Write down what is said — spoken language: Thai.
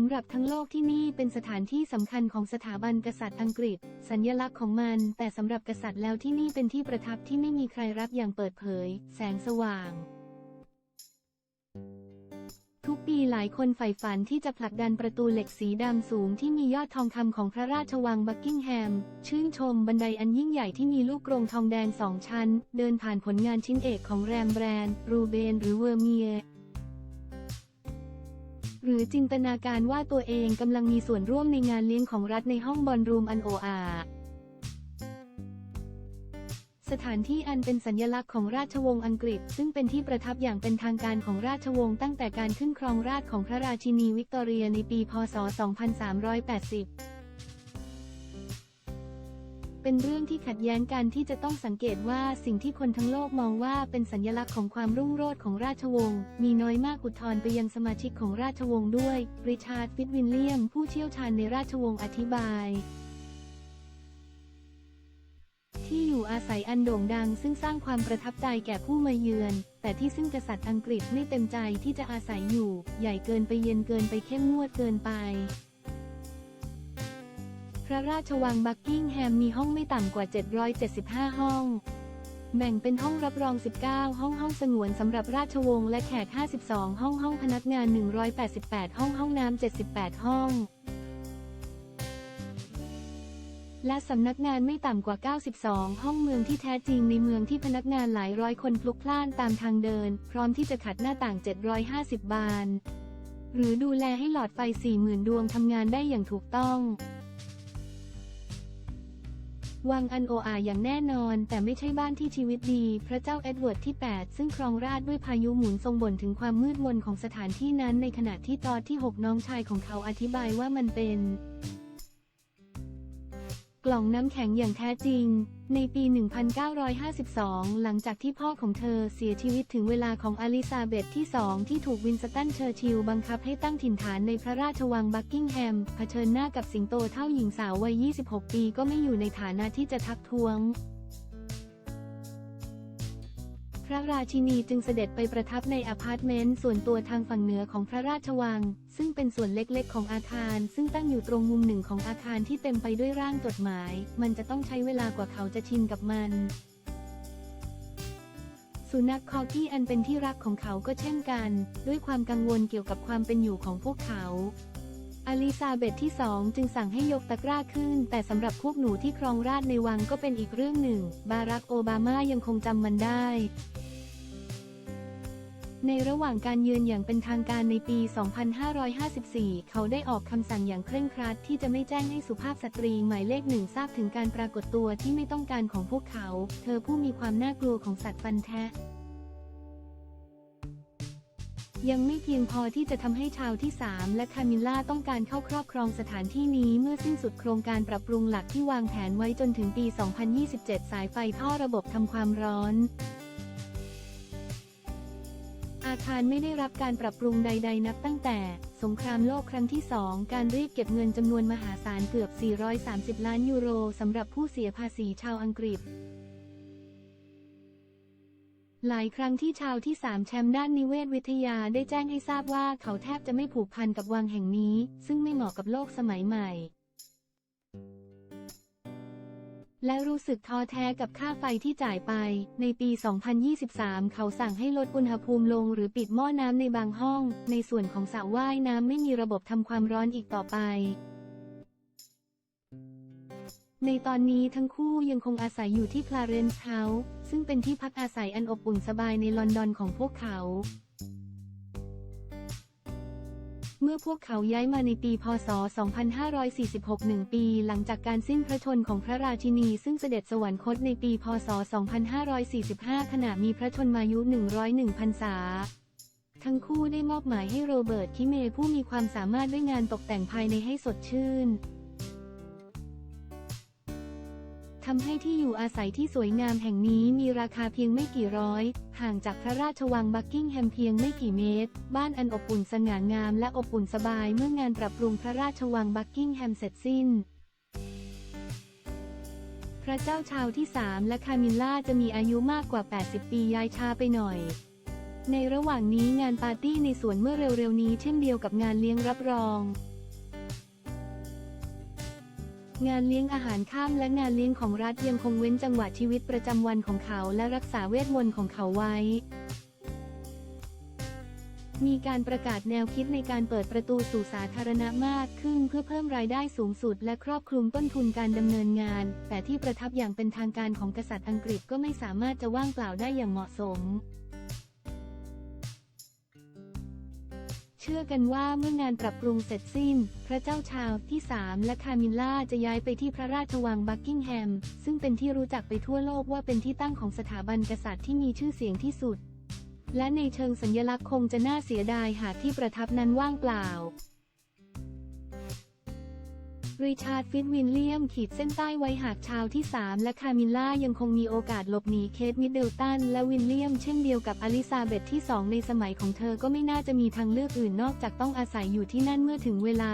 ำหรับทั้งโลกที่นี่เป็นสถานที่สำคัญของสถาบันกษัตริย์อังกฤษ สัญลักษณ์ของมัน แต่สำหรับกษัตริย์แล้วที่นี่เป็นที่ประทับที่ไม่มีใครรับอย่างเปิดเผย แสงสว่าง ทุกปีหลายคนใฝ่ฝันที่จะผลักดันประตูเหล็กสีดำสูงที่มียอดทองคำของพระราชวังบักกิงแฮม ชื่นชมบันไดอันยิ่งใหญ่ที่มีลูกกรงทองแดงสองชั้น เดินผ่านผลงานชิ้นเอกของแรมแบรนด์ รูเบน หรือเวอร์เมีย หรือจินตนาการว่าตัวเองกำลังมีส่วนร่วมในงานเลี้ยงของรัฐในห้องบอลรูมอันโออาสถานที่อันเป็นสัญลักษณ์ของราชวงศ์อังกฤษ ซึ่งเป็นที่ประทับอย่างเป็นทางการของราชวงศ์ตั้งแต่การขึ้นครองราชของพระราชินีวิกตอเรียในปี พ.ศ.2380 เป็นเรื่องที่ขัดแย้งกันที่จะต้องสังเกตว่าสิ่งที่คนทั้งโลกมองว่าเป็นสัญลักษณ์ของความรุ่งโรจน์ของราชวงศ์มีน้อยมากอุทธรณ์ไปยังสมาชิกของราชวงศ์ด้วยริชาร์ดฟิตวินเลียม ผู้เชี่ยวชาญในราชวงศ์อธิบายที่อยู่อาศัยอันโด่งดังซึ่งสร้างความประทับใจแก่ผู้มาเยือน แต่ที่ซึ่งกษัตริย์อังกฤษไม่เต็มใจที่จะอาศัยอยู่ ใหญ่เกินไปเย็นเกินไปเข้มงวดเกินไป พระราชวังบักกิ้งแฮมมีห้องไม่ต่ำกว่า 775 ห้อง แบ่งเป็นห้องรับรอง 19 ห้องห้องสงวนสำหรับราชวงศ์และแขก 52 ห้องห้องพนักงาน 188 ห้องห้องน้ำ 78 ห้อง และสำนักงานไม่ต่ำกว่า 92 ห้องเมืองที่แท้จริงในเมืองที่พนักงานหลายร้อยคนพลุกพล่านตามทางเดิน พร้อมที่จะขัดหน้าต่าง 750 บาน หรือดูแลให้หลอดไฟ 40,000 ดวงทำงานได้อย่างถูกต้อง วังอันโออาอย่างแน่นอน แต่ไม่ใช่บ้านที่ชีวิตดี พระเจ้าเอ็ดเวิร์ดที่ 8 ซึ่งครองราชด้วยพายุหมุนทรงบ่นถึงความมืดมนของสถานที่นั้นในขณะที่ตอนที่ 6 น้องชายของเขาอธิบายว่ามันเป็น กล่องน้ำแข็งอย่างแท้จริง ในปี 1952 หลังจากที่พ่อของเธอเสียชีวิตถึงเวลาของอลิซาเบธที่สองที่ถูกวินสตันเชอร์ชิลบังคับให้ตั้งถิ่นฐานในพระราชวังบักกิงแฮม เผชิญหน้ากับสิงโตเท่าหญิงสาววัย 26 ปีก็ไม่อยู่ในฐานะที่จะทักท้วงพระราชินีจึงเสด็จไปประทับในอพาร์ตเมนต์ส่วนตัวทางฝั่งเหนือของพระราชวัง ซึ่งเป็นส่วนเล็กๆ ของอาคาร ซึ่งตั้งอยู่ตรงมุมหนึ่งของอาคารที่เต็มไปด้วยร่างจดหมาย มันจะต้องใช้เวลากว่าเขาจะชินกับมัน สุนัขคอกี้อันเป็นที่รักของเขาก็เช่นกัน ด้วยความกังวลเกี่ยวกับความเป็นอยู่ของพวกเขาอลิซาเบธที่สองจึงสั่งให้ยกตะกร้าขึ้น แต่สำหรับพวกหนูที่ครองราชในวังก็เป็นอีกเรื่องหนึ่ง บารักโอบามายังคงจำมันได้ ในระหว่างการเยือนอย่างเป็นทางการในปี 2554 เขาได้ออกคำสั่งอย่างเคร่งครัดที่จะไม่แจ้งให้สุภาพสตรีหมายเลขหนึ่งทราบถึงการปรากฏตัวที่ไม่ต้องการของพวกเขา เธอผู้มีความน่ากลัวของสัตว์ฟันแทะยังไม่เพียงพอที่จะทำให้ชาวที่ 3 และคามิลล่าต้องการเข้าครอบครองสถานที่นี้เมื่อสิ้นสุดโครงการปรับปรุงหลักที่วางแผนไว้จนถึงปี 2027 สายไฟท่อระบบทำความร้อน อาคารไม่ได้รับการปรับปรุงใด ๆ นับตั้งแต่ สงครามโลกครั้งที่ 2 การรีบเก็บเงินจำนวนมหาศาลเกือบ 430 ล้านยูโรสำหรับผู้เสียภาษีชาวอังกฤษ หลายครั้งที่ชาวที่สามแชมป์ด้านนิเวศวิทยาได้แจ้งให้ทราบว่าเขาแทบจะไม่ผูกพันกับวังแห่งนี้ ซึ่งไม่เหมาะกับโลกสมัยใหม่ และรู้สึกท้อแท้กับค่าไฟที่จ่ายไป ในปี 2023 เขาสั่งให้ลดอุณหภูมิลงหรือปิดหม้อน้ำในบางห้อง ในส่วนของสระว่ายน้ำไม่มีระบบทำความร้อนอีกต่อไป ในตอนนี้ทั้งคู่ยังคงอาศัยอยู่ที่คลาเรนซ์เฮาส์ซึ่งเป็นที่พักอาศัยอันอบอุ่นสบายในลอนดอนของพวกเขา เมื่อพวกเขาย้ายมาในปี พศ 2546 หนึ่งปีหลังจากการสิ้นพระชนของพระราชินี ซึ่งเสด็จสวรรคตในปี พศ 2545 ขณะมีพระชนมายุ 101พรรษา ทั้งคู่ได้มอบหมายให้โรเบิร์ต คิเมผู้มีความสามารถด้วยงานตกแต่งภายในให้สดชื่น ทำให้ที่อยู่อาศัยที่สวยงามแห่งนี้มีราคาเพียงไม่กี่ร้อย ห่างจากพระราชวังบักกิ้งแฮมเพียงไม่กี่เมตร บ้านอันอบอุ่นสง่างามและอบอุ่นสบายเมื่องานปรับปรุงพระราชวังบักกิ้งแฮมเสร็จสิ้นพระเจ้าชาวที่ 3 และคามิลล่าจะมีอายุมากกว่า 80 ปีย้ายชาไปหน่อย ในระหว่างนี้งานปาร์ตี้ในสวนเมื่อเร็วๆนี้เช่นเดียวกับงานเลี้ยงรับรอง งานเลี้ยงอาหารข้ามและงานเลี้ยงของรัฐยังคงเว้นจังหวะชีวิตประจำวันของเขาและรักษาเวทมนต์ของเขาไว้ มีการประกาศแนวคิดในการเปิดประตูสู่สาธารณะมากขึ้นเพื่อเพิ่มรายได้สูงสุด และครอบคลุมต้นทุนการดำเนินงาน แต่ที่ประทับอย่างเป็นทางการของกษัตริย์อังกฤษก็ไม่สามารถจะว่างเปล่าได้อย่างเหมาะสม ชื่อกันว่าเมื่องานปรับปรุงเสร็จสิ้น พระเจ้าชาวที่ 3 และคามิลล่าจะย้ายไปที่พระราชวังบักกิงแฮม ซึ่งเป็นที่รู้จักไปทั่วโลกว่าเป็นที่ตั้งของสถาบันกษัตริย์ที่มีชื่อเสียงที่สุด และในเชิงสัญลักษณ์คงจะน่าเสียดายหากที่ประทับนั้นว่างเปล่า ริชาร์ดฟิตวินเลียมขีดเส้นใต้ไว้หากชาวที่ 3 และคามิลล่ายังคงมีโอกาสหลบหนีเคทมิดเดิลตันและวินเลียมเช่นเดียวกับอลิซาเบธที่ 2 ในสมัยของเธอก็ไม่น่าจะมีทางเลือกอื่นนอกจากต้องอาศัยอยู่ที่นั่นเมื่อถึงเวลา